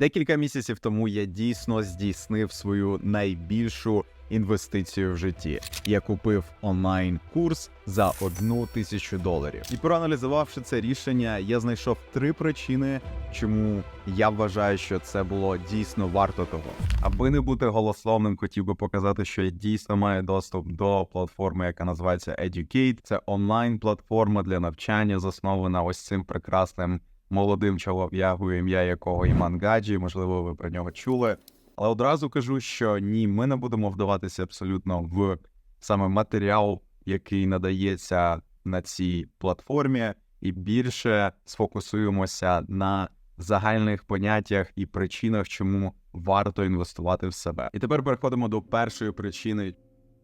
Декілька місяців тому я дійсно здійснив свою найбільшу інвестицію в житті. Я купив онлайн-курс за одну тисячу доларів. І проаналізувавши це рішення, я знайшов три причини, чому я вважаю, що це було дійсно варто того. Аби не бути голословним, хотів би показати, що я дійсно маю доступ до платформи, яка називається Educate. Це онлайн-платформа для навчання, заснована ось цим прекрасним молодим чолов'ягою, ім'я якого Іман Гаджі, можливо, ви про нього чули. Але одразу кажу, що ні, ми не будемо вдаватися абсолютно в саме матеріал, який надається на цій платформі, і більше сфокусуємося на загальних поняттях і причинах, чому варто інвестувати в себе. І тепер переходимо до першої причини,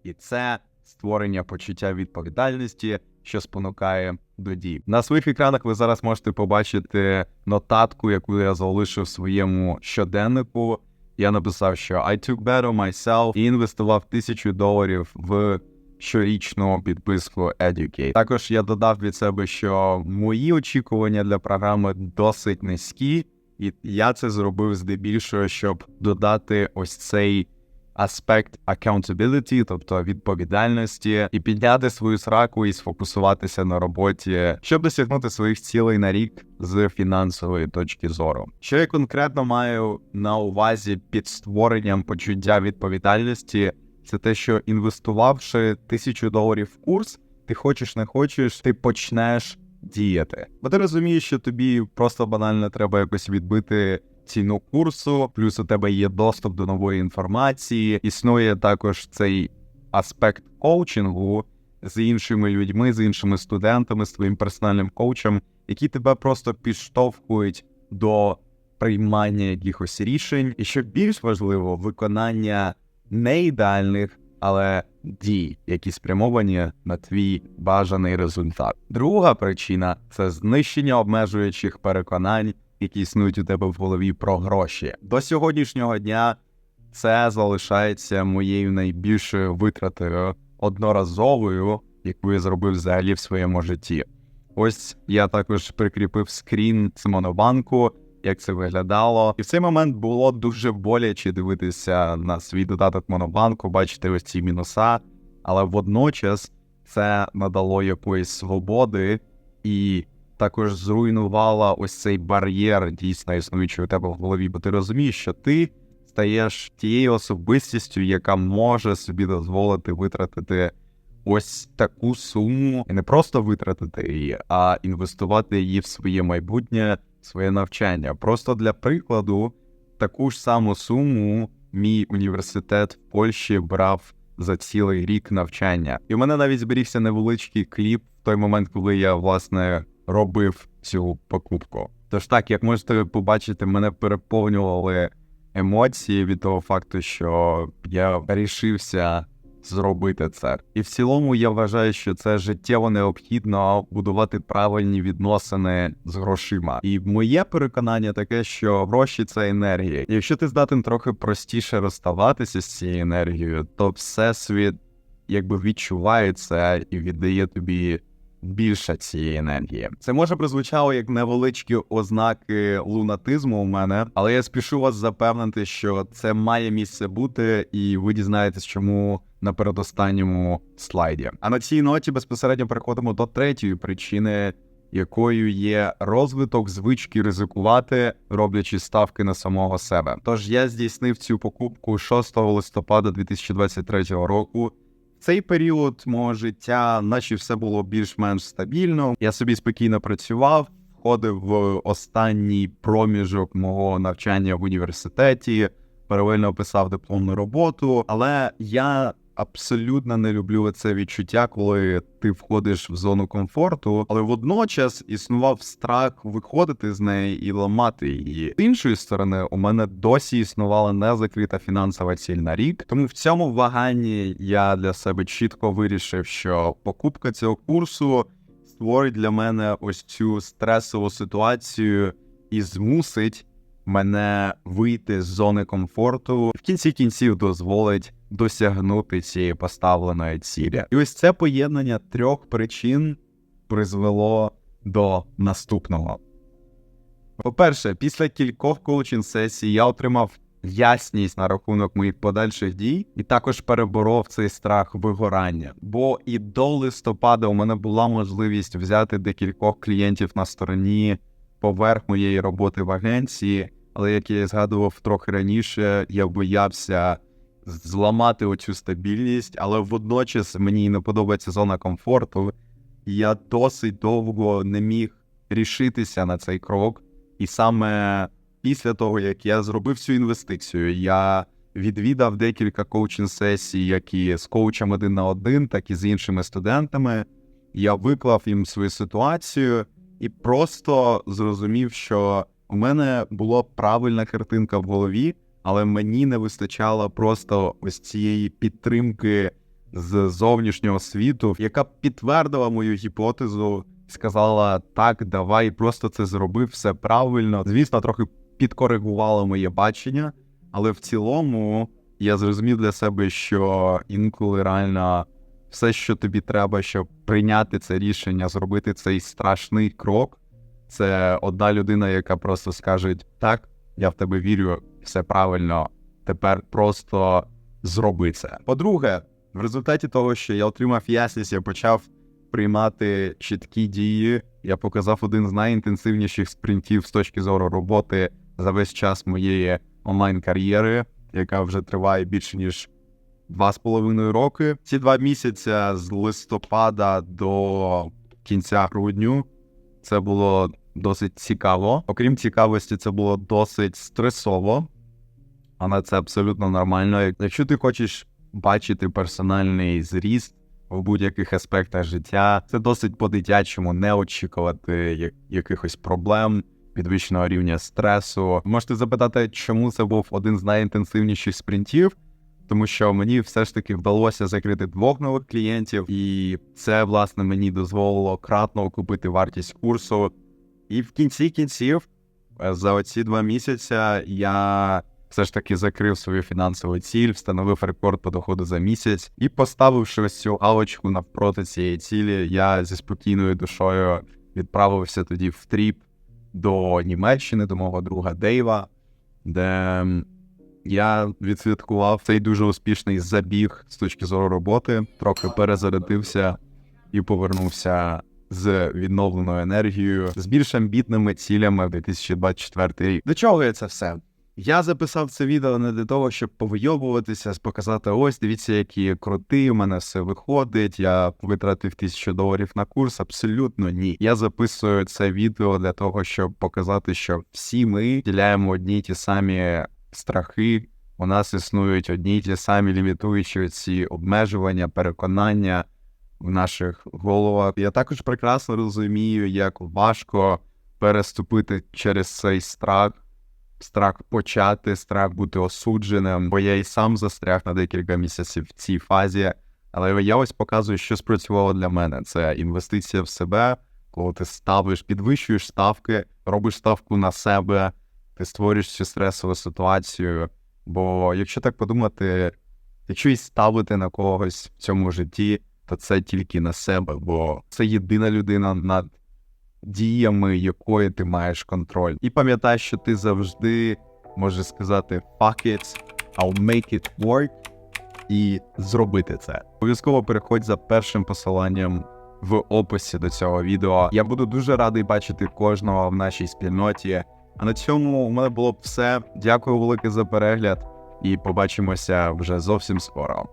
і це створення почуття відповідальності, що спонукає до дій. На своїх екранах ви зараз можете побачити нотатку, яку я залишив в своєму щоденнику. Я написав, що I took better myself і інвестував тисячу доларів в щорічну підписку Educate. Також я додав від себе, що мої очікування для програми досить низькі, і я це зробив здебільшого, щоб додати ось цей аспект accountability, тобто відповідальності, і підняти свою сраку і сфокусуватися на роботі, щоб досягнути своїх цілей на рік з фінансової точки зору. Що я конкретно маю на увазі під створенням почуття відповідальності, це те, що інвестувавши тисячу доларів в курс, ти хочеш не хочеш, ти почнеш діяти. Бо ти розумієш, що тобі просто банально треба якось відбити ціну курсу, плюс у тебе є доступ до нової інформації. Існує також цей аспект коучингу з іншими людьми, з іншими студентами, з твоїм персональним коучем, які тебе просто підштовхують до приймання якихось рішень, і що більш важливо, виконання не ідеальних, але дій, які спрямовані на твій бажаний результат. Друга причина це знищення обмежуючих переконань, які існують у тебе в голові про гроші. До сьогоднішнього дня це залишається моєю найбільшою витратою одноразовою, яку я зробив взагалі в своєму житті. Ось я також прикріпив скрін з монобанку, як це виглядало. І в цей момент було дуже боляче дивитися на свій додаток монобанку, бачити ось ці мінуса, але водночас це надало якоїсь свободи і також зруйнувала ось цей бар'єр, дійсно існуючий у тебе в голові, бо ти розумієш, що ти стаєш тією особистістю, яка може собі дозволити витратити ось таку суму, і не просто витратити її, а інвестувати її в своє майбутнє, в своє навчання. Просто для прикладу, таку ж саму суму мій університет в Польщі брав за цілий рік навчання. І в мене навіть зберігся невеличкий кліп в той момент, коли я власне робив цю покупку. Тож так, як можете побачити, мене переповнювали емоції від того факту, що я рішився зробити це. І в цілому я вважаю, що це життєво необхідно будувати правильні відносини з грошима. І моє переконання таке, що гроші це енергія. І якщо ти здатен трохи простіше розставатися з цією енергією, то всесвіт якби відчуває це і віддає тобі більше цієї енергії. Це може прозвучало як невеличкі ознаки лунатизму у мене, але я спішу вас запевнити, що це має місце бути, і ви дізнаєтесь, чому на передостанньому слайді. А на цій ноті безпосередньо переходимо до третьої причини. Якою є розвиток звички ризикувати, роблячи ставки на самого себе. Тож я здійснив цю покупку 6 листопада 2023 року. В цей період мого життя, наче все було більш-менш стабільно. Я собі спокійно працював, входив в останній проміжок мого навчання в університеті, паралельно писав дипломну роботу, але я. Абсолютно не люблю це відчуття, коли ти входиш в зону комфорту, але водночас існував страх виходити з неї і ламати її. З іншої сторони, у мене досі існувала незакрита фінансова ціль на рік. Тому в цьому ваганні я для себе чітко вирішив, що покупка цього курсу створить для мене ось цю стресову ситуацію і змусить мене вийти з зони комфорту. В кінці кінців дозволить досягнути цієї поставленої цілі. І ось це поєднання трьох причин призвело до наступного. По-перше, після кількох коучинг сесій я отримав ясність на рахунок моїх подальших дій, і також переборов цей страх вигорання. Бо і до листопада у мене була можливість взяти декількох клієнтів на стороні поверх моєї роботи в агенції. Але як я згадував трохи раніше, я боявся зламати оцю стабільність, але водночас мені не подобається зона комфорту. Я досить довго не міг рішитися на цей крок. І саме після того, як я зробив цю інвестицію, я відвідав декілька коучинг сесій, як і з коучем один на один, так і з іншими студентами. Я виклав їм свою ситуацію і просто зрозумів, що у мене була правильна картинка в голові, але мені не вистачало просто ось цієї підтримки з зовнішнього світу, яка підтвердила мою гіпотезу, сказала: так, давай, просто це зроби, все правильно. Звісно, трохи підкоригувала моє бачення, але в цілому я зрозумів для себе, що інколи реально все, що тобі треба, щоб прийняти це рішення, зробити цей страшний крок. Це одна людина, яка просто скаже: так, я в тебе вірю, все правильно. Тепер просто зроби це. По-друге, в результаті того, що я отримав ясність, я почав приймати чіткі дії. Я показав один з найінтенсивніших спринтів з точки зору роботи за весь час моєї онлайн-кар'єри, яка вже триває більше ніж два з половиною роки. Ці два місяці з листопада до кінця грудню це було досить цікаво. Окрім цікавості, це було досить стресово, але це абсолютно нормально. Якщо ти хочеш бачити персональний зріст в будь-яких аспектах життя, це досить по-дитячому не очікувати якихось проблем. Підвищеного рівня стресу. Можете запитати, чому це був один з найінтенсивніших спринтів, тому що мені все ж таки вдалося закрити двох нових клієнтів, і це власне мені дозволило кратно окупити вартість курсу. І в кінці кінців, е, за оці два місяці, я все ж таки закрив свою фінансову ціль, встановив рекорд по доходу за місяць і поставивши ось цю галочку навпроти цієї цілі, я зі спокійною душою відправився тоді в тріп до Німеччини, до мого друга Дейва, де я відсвяткував цей дуже успішний забіг з точки зору роботи, трохи перезарядився і повернувся з відновленою енергією, з більш амбітними цілями в 2024 рік. До чого я це все? Я записав це відео не для того, щоб повийовуватися, показати ось, дивіться, який я крутий, у мене все виходить. Я витратив тисячу доларів на курс. Абсолютно ні. Я записую це відео для того, щоб показати, що всі ми діляємо одні й ті самі страхи. У нас існують одні й ті самі лімітуючі ці обмежування, переконання в наших головах. Я також прекрасно розумію, як важко переступити через цей страх. Страх почати, страх бути осудженим, бо я і сам застряг на декілька місяців в цій фазі. Але я ось показую, що спрацювало для мене. Це інвестиція в себе, коли ти ставиш, підвищуєш ставки, робиш ставку на себе, ти створюєш цю стресову ситуацію. Бо якщо так подумати, якщо і ставити на когось в цьому житті, то це тільки на себе, бо це єдина людина над діями, якої ти маєш контроль. І пам'ятай, що ти завжди можеш сказати fuck it, I'll make it work і зробити це. Обов'язково переходь за першим посиланням в описі до цього відео. Я буду дуже радий бачити кожного в нашій спільноті. А на цьому у мене було б все. Дякую велике за перегляд і побачимося вже зовсім скоро.